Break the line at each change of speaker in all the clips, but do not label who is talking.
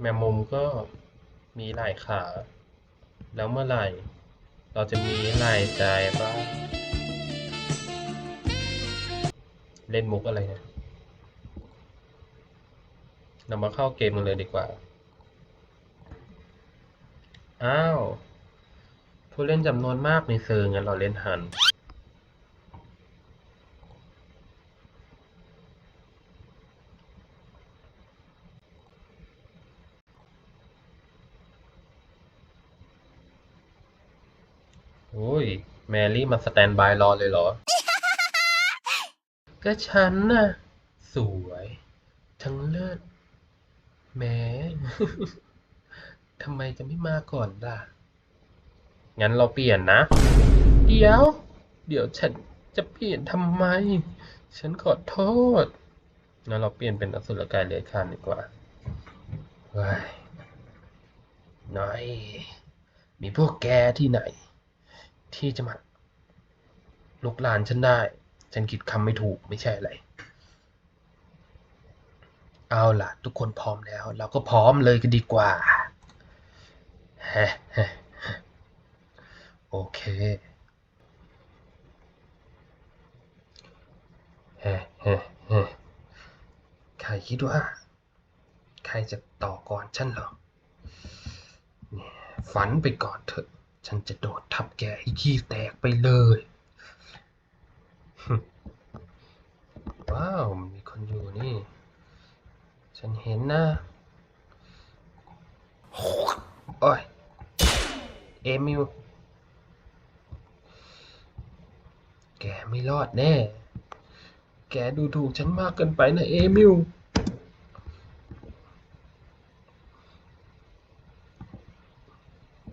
แมงมุมก็มีหลายขา แล้วเมื่อไหร่ เราจะมีหลายใจบ้าง เล่นมุกอะไรเนี่ยเรามาเข้าเกมกันเลยดีกว่า อ้าว ผู้เล่นจำนวนมากในเซิร์งั้นเราเล่นหัน โอ้ย แมรี่มาสแตนบายรอเลยเหรอ ก็ฉันน่ะ สวย ทั้งเลิศแหมทำไมจะไม่มาก่อนล่ะ งั้นเราเปลี่ยนนะ เดี๋ยว เดี๋ยวฉันจะเปลี่ยนทำไม ฉันขอโทษ งั้นเราเปลี่ยนเป็นอสุรกายเลื้อยคลานดีกว่าว้ายน้อย มีพวกแกที่ไหน ที่จะมาลุกลานฉันได้ ฉันคิดคำไม่ถูกไม่ใช่อะไร เอาล่ะ ทุกคนพร้อมแล้ว เราก็พร้อมเลยกันดีกว่าฮะฮะฮะโอเคเฮ้เฮ้เฮ้ใครคิดว่า ใครจะต่อก่อนฉันหรอ ฝันไปก่อนเถอะ ฉันจะโดดทับแกให้ขี้แตกไปเลย ว้าว มีคนอยู่นี่ ฉันเห็นนะ โอ้ย เอมิว แกไม่รอดแน่ แกดูถูกฉันมากเกินไปนะเอมิว เม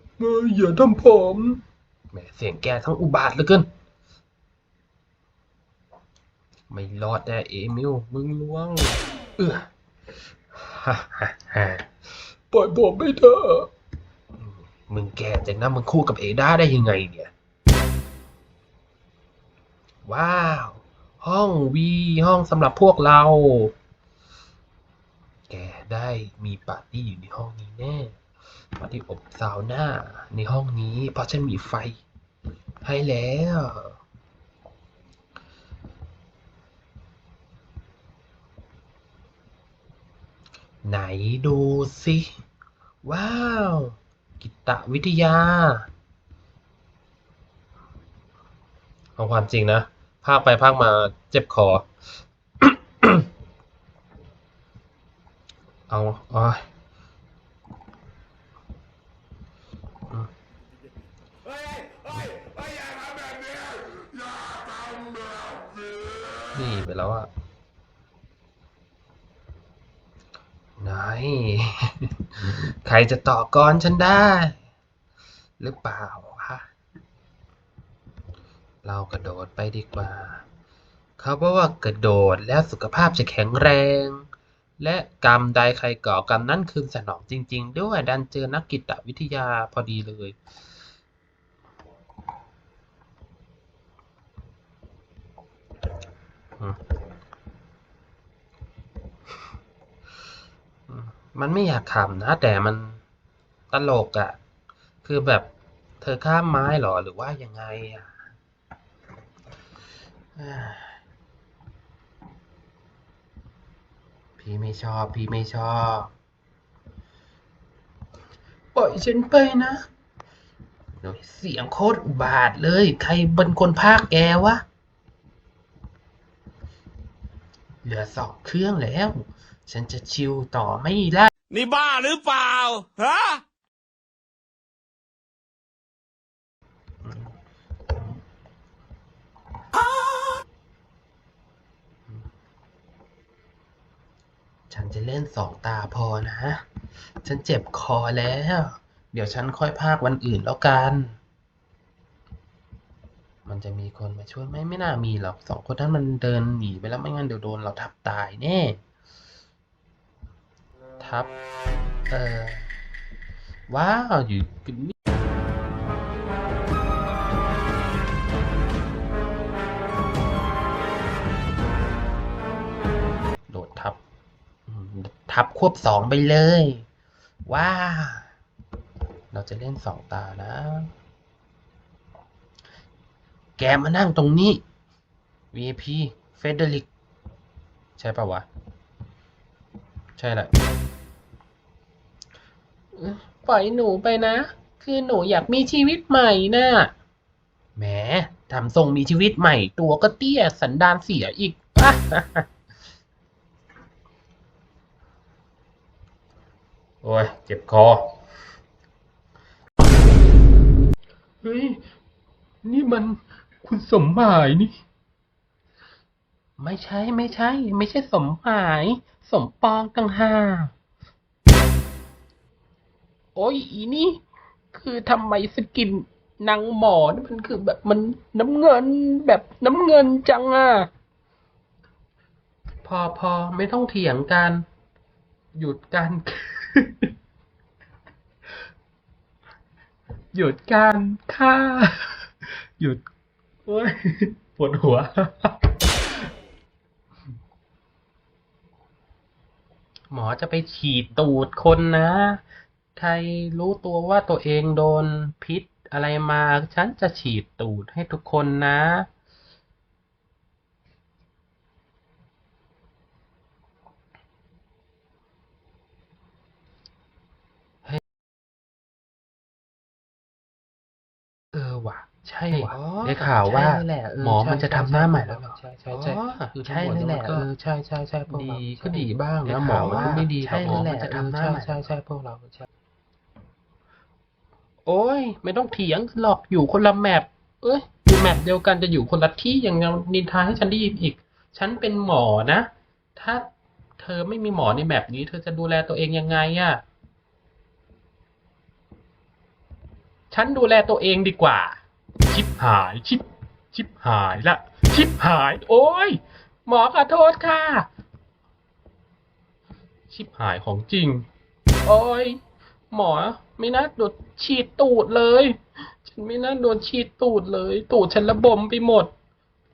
ื่ ออย่าทำผมแหมเสียงแกทั้งอุบาทเหลือเกิน ไม่รอดแน่เอมิวมึงล้วง เออฮ่าฮ่าฮ่าปล่อยผมไปเถอะมึงแก่จังนะมึงคู่กับเอด้าได้ยังไงเนี่ย ว้าว ห้องวีห้องสำหรับพวกเรา แกได้มีปาร์ตี้อยู่ในห้องนี้แน่ ปาร์ตี้อบซาวน่าในห้องนี้ เพราะฉันมีไฟ ให้แล้ว ไหนดูสิว้าว กิตวิทยาเอาความจริงนะ ภาคไปภาคมาเจ็บคอ เอาอ๋อย
เฮ้ยเฮ้ยเฮ้ยอย่าทำแบบนี้อย่าทำแบบนี้
นี่ ไปแล้วอะไหนใครจะต่อกรฉันได้ หรือเปล่าวะเรากระโดดไปดีกว่า เขาบอกว่ากระโดดแล้วสุขภาพจะแข็งแรง และกรรมใดใครก่อกรรมนั่นคือสนองจริง ๆ ด้วยดันเจอนักกิตวิทยาพอดีเลย มันไม่อยากขำนะ แต่มันตลกอะ่ะ คือแบบเธอข้ามไม้หรอหรือว่ายังไงอะ่ะพี่ไม่ชอบ พี่ไม่ชอบ ปล่อยฉันไปนะเสียงโคตรอุบาทเลย ใครเป็นคนพากย์แกวะ เหลือสองเครื่องแล้ว ฉันจะชิวต่อไม่ได้
นี่บ้าหรือเปล่า ฮะ
ฉันจะเล่นสองตาพอนะ ฉันเจ็บคอแล้ว เดี๋ยวฉันค่อยพากวันอื่นแล้วกัน มันจะมีคนมาช่วยไหมไม่น่ามีหรอกสองคนนั้นมันเดินหนีไปแล้วไม่งั้นเดี๋ยวโดนเราทับตายแน่ทับเออว้าวอยู่กันนี่โดดทับ ทับควบสองไปเลย ว้า เราจะเล่นสองตานะ แกมานั่งตรงนี้ VIP เฟเดริก ใช่ปะวะ ใช่แหละปล่อยหนูไปนะ คือหนูอยากมีชีวิตใหม่นะ่ะแหมทำทรงมีชีวิตใหม่ ตัวก็เตี้ยสันดานเสียอีกโอ้ย เจ็บคอ เฮ้ย นี่มัน คุณสมหมายนี่ ไม่ใช่ไม่ใช่ ไม่ใช่สมหมาย สมปองต่างหากโอ้ยอีนี่ คือทำไมสกินนางหมอนี่มันคือแบบมันน้ำเงินแบบน้ำเงินจังอะ พอพอไม่ต้องเถียงกัน หยุดกัน หยุดการฆ่า หยุด โอ้ยปวดหัว หมอจะไปฉีดตูดคนนะ ใครรู้ตัวว่าตัวเองโดนพิษอะไรมา ฉันจะฉีดตูดให้ทุกคนนะ เออว่ะ ใช่ว่ะ
อ๋อ
ได้ข่าวว่า
ใช่แหละเออ
หมอมัน
ใช่
จะทำหน้าใหม่แล้วเหรอ
ใช่ใช่ใช่
อ๋อ
คือ
ใช่
ทั้งหมด
นั่นแหละ
มันก็
เออใช่ใช่ใช่พวกเรา
ดี
ก็ดีบ้าง
ได้
นะหมอ
ข่าว
มัน
ว่า
ไม่ดีหรอก
ใช่
หมอ
นั่นแหละ
มันจะทำหน้า
เออ
ใหม่
ใช่ใช่ใช่พวกเราใช่
โอ้ย ไม่ต้องเถียงกันหรอกอยู่คนละแมปเอ้ยอยู่แมปเดียวกันจะอยู่คนละที่อย่างยังนินทาให้ฉันได้ยินอีก ฉันเป็นหมอนะ ถ้าเธอไม่มีหมอในแมปนี้ เธอจะดูแลตัวเองยังไงอะฉันดูแลตัวเองดีกว่า ชิบหายชิบชิบหายละ ชิบหาย โอ้ยหมอขอโทษค่ะ ชิบหายของจริง โอ้ยหมอไม่น่าโดนฉีดตูดเลย ฉันไม่น่าโดนฉีดตูดเลย ตูดฉันระบมไปหมด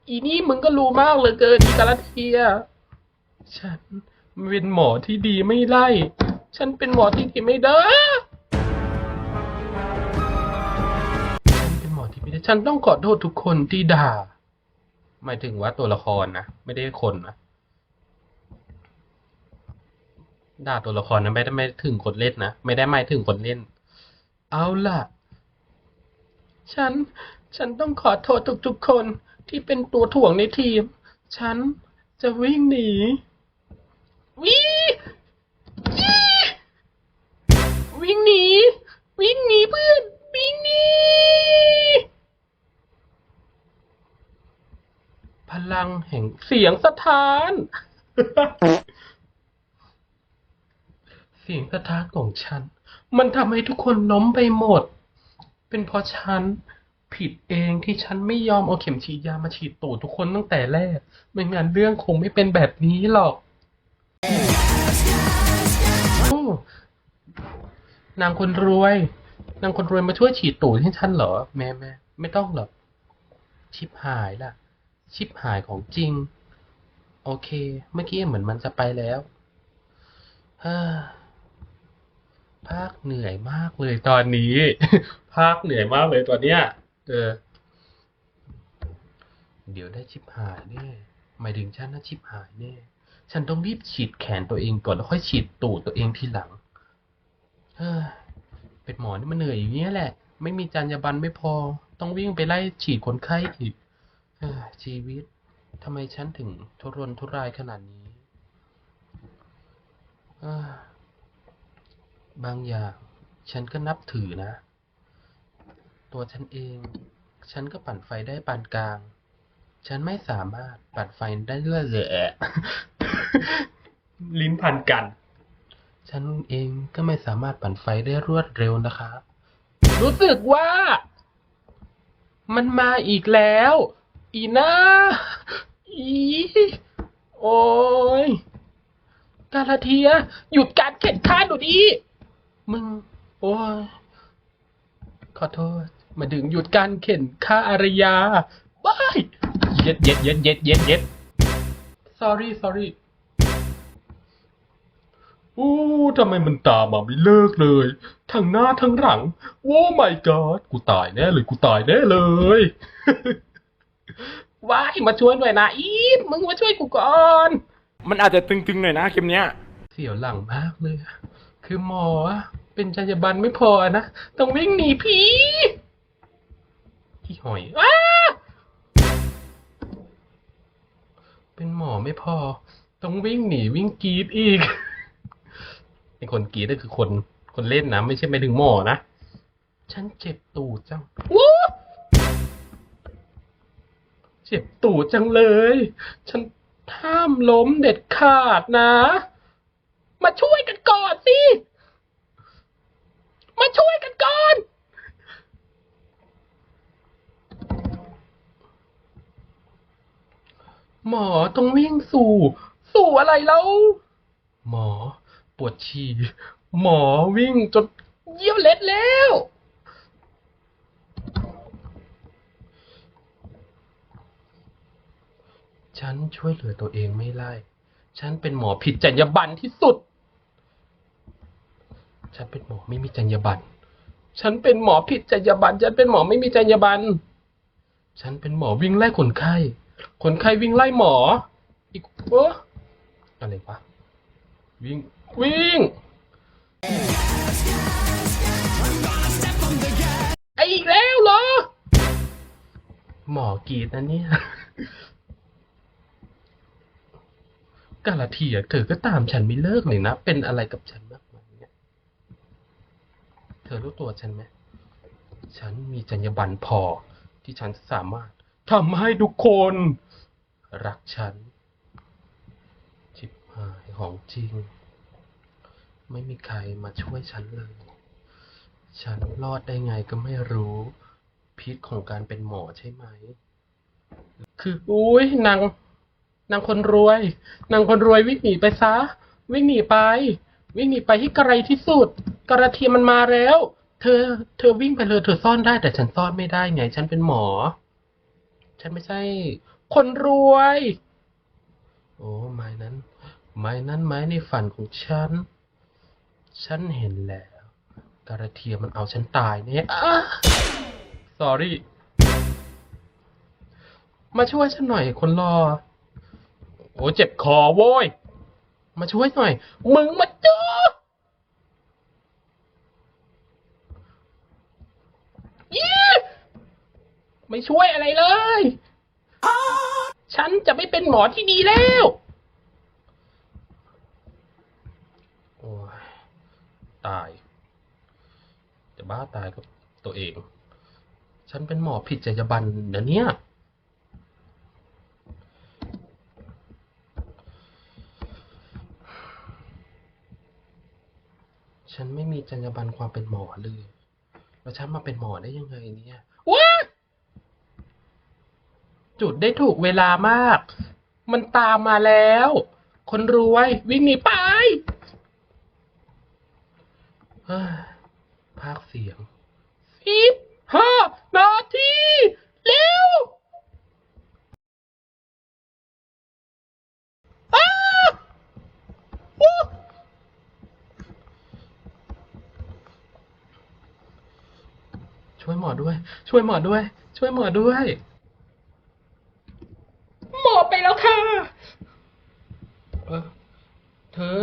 อีนี่มึงก็รู้มากเลยเกินอีกาลเทีย ฉันเป็นหมอที่ดีไม่ไล่ ฉันเป็นหมอที่ดีไม่ได้ ฉันต้องขอโทษทุกคนที่ด่า หมายถึงว่าตัวละครนะ ไม่ได้คนนะ ด่าตัวละครนะไม่ได้ไม่ถึงคนเล่นนะ ไม่ได้หมายถึงคนเล่น เอาล่ะ ฉัน ฉันต้องขอโทษทุกๆคนที่เป็นตัวถ่วงในทีม ฉันจะวิ่งหนีวิ่งวิ่งหนี วิ่งหนีเพื่อน วิ่งหนี พลัง แห่งเสียงสถาน เสียงสะท้านของฉัน มันทำให้ทุกคนล้มไปหมด เป็นเพราะฉันผิดเองที่ฉันไม่ยอมเอาเข็มฉีดยามาฉีดตูดทุกคนตั้งแต่แรก ไม่งั้นเรื่องคงไม่เป็นแบบนี้หรอกนางคนรวย นางคนรวยมาช่วยฉีดตูดให้ฉันเหรอ แม่แม่ไม่ต้องหรอกชิบหายล่ะ ชิบหายของจริง โอเค เมื่อกี้เหมือนมันจะไปแล้วฮ่าภาคเหนื่อยมากเลยตอนนี้ ภาคเหนื่อยมากเลยตอนเนี้ย เออ เดี๋ยวได้ชิบหายแน่หมายถึงฉันนะชิบหายแน่ฉันต้องรีบฉีดแขนตัวเองก่อนแล้วค่อยฉีดตูดตัวเองทีหลังเฮ้ยเป็นหมอนี่มันเหนื่อยอย่างเงี้ยแหละ ไม่มีจรรยาบรรณไม่พอ ต้องวิ่งไปไล่ฉีดคนไข้อีก ชีวิตทำไมฉันถึงทุรนทุรายขนาดนี้ บางอย่างฉันก็นับถือนะ ตัวฉันเอง ฉันก็ปั่นไฟได้ปานกลาง ฉันไม่สามารถปั่นไฟได้เรื่อยเลยลิ้นพันกัน ฉันเองก็ไม่สามารถปั่นไฟได้รวดเร็วนะคะ รู้สึกว่า มันมาอีกแล้ว อีน่าอีโอ้ยกาลาเทีย หยุดการแข่งขันหนูดิมึง โอ้ยขอโทษ มาดึงหยุดการเข็นฆ่าอารยาบายเย็ดเย็ดเย็ดเย็ดเย็ดเย็ด sorry sorry อู้ทำไมมันตามมาไม่เลิกเลย ทั้งหน้าทั้งหลัง โอ้ my god กูตายแน่เลย กูตายแน่เลย ว้ายมาช่วยหน่อยนะอีฟมึงมาช่วยกูก่อน
มันอาจจะตึงๆหน่อยนะคลิปเนี้ย
เสียวหลังมากเลยอะคือหมออะเป็นจรรยาบรรณไม่พอนะต้องวิ่งหนีผีพี่หอยอ้าเป็นหมอไม่พอ ต้องวิ่งหนีวิ่งกรีดอีกไอ้คนกรีดก็คือคนคนเล่นนะ ไม่ใช่ไม่ถึงหมอนะ ฉันเจ็บตูดจังวู้ เจ็บตูดจังเลย ฉันห้ามล้มเด็ดขาดนะ มาช่วยกันก่อนสิ มาช่วยกันก่อน หมอต้องวิ่งสู่ สู่อะไรแล้ว หมอปวดฉี่ หมอวิ่งจนเยี่ยวเล็ดแล้ว ฉันช่วยเหลือตัวเองไม่ได้ ฉันเป็นหมอผิดจรรยาบรรณที่สุด ฉันเป็นหมอไม่มีจรรยาบรรณ ฉันเป็นหมอผิดจรรยาบรรณ ฉันเป็นหมอไม่มีจรรยาบรรณ ฉันเป็นหมอวิ่งไล่คนไข้ คนไข้วิ่งไล่หมอ อีกเอออะไรวะ วิ่ง วิ่ง ไออีกแล้วเหรอ หมอกรีดนะเนี่ย กาลาเทียเธอก็ตามฉันไม่เลิกเลยนะ เป็นอะไรกับฉันมากมายเนี่ยเธอรู้ตัวฉันไหมฉันมีจรรยาบรรณพอที่ฉันสามารถทำให้ทุกคน รักฉันชิบหายของจริง ไม่มีใครมาช่วยฉันเลย ฉันรอดได้ไงก็ไม่รู้พิษของการเป็นหมอใช่ไหม คือ อุ้ยนาง นางคนรวย นางคนรวยวิ่งหนีไปซะ วิ่งหนีไป วิ่งหนีไปที่ไกลที่สุด กระเทียมมันมาแล้ว เธอ เธอวิ่งไปเลยเธอซ่อนได้แต่ฉันซ่อนไม่ได้ไง ฉันเป็นหมอ ฉันไม่ใช่ คนรวย โอ้ไม้นั้น ไม้นั้นไม้ในฝันของฉัน ฉันเห็นแล้ว กระเทียมมันเอาฉันตายเนี่ยอะ sorry มาช่วยฉันหน่อยคนรอ โอ้เจ็บคอโว้ย มาช่วยหน่อย มึงมาเจอยี่ไม่ช่วยอะไรเลย ฉันจะไม่เป็นหมอที่ดีแล้วโอ้ยตาย จะบ้าตายกับตัวเอง ฉันเป็นหมอผิดจรรยาบรรณนะเนี่ย ฉันไม่มีจรรยาบรรณความเป็นหมอเลย แล้วฉันมาเป็นหมอได้ยังไงเนี่ยว้าจุดได้ถูกเวลามาก มันตามมาแล้ว คนรวยวิ่งหนีไปเฮ้ยภาคเสียงสิปห้านาที เร็วอ้าวู้ ช่วยหมอ ด้วย ช่วยหมอด้วย ช่วยหมอด้วย หมอไปแล้วค่ะ เออ เธอ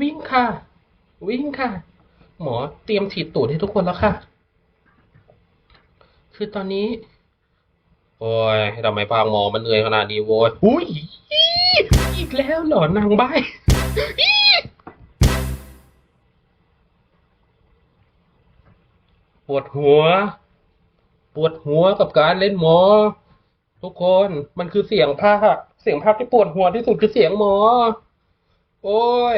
วิ่งค่ะ วิ่งค่ะ หมอเตรียมฉีดตูดให้ทุกคนแล้วค่ะ คือตอนนี้ โอ้ยทำไมพางหมอมันเหนื่อยขนาดนี้โว้ยอุ้ยอีกแล้วเหรอนางใบ ปวดหัว ปวดหัวกับการเล่นหมอ ทุกคนมันคือเสียงภาคเสียงภาคที่ปวดหัวที่สุดคือเสียงหมอ โอ้ย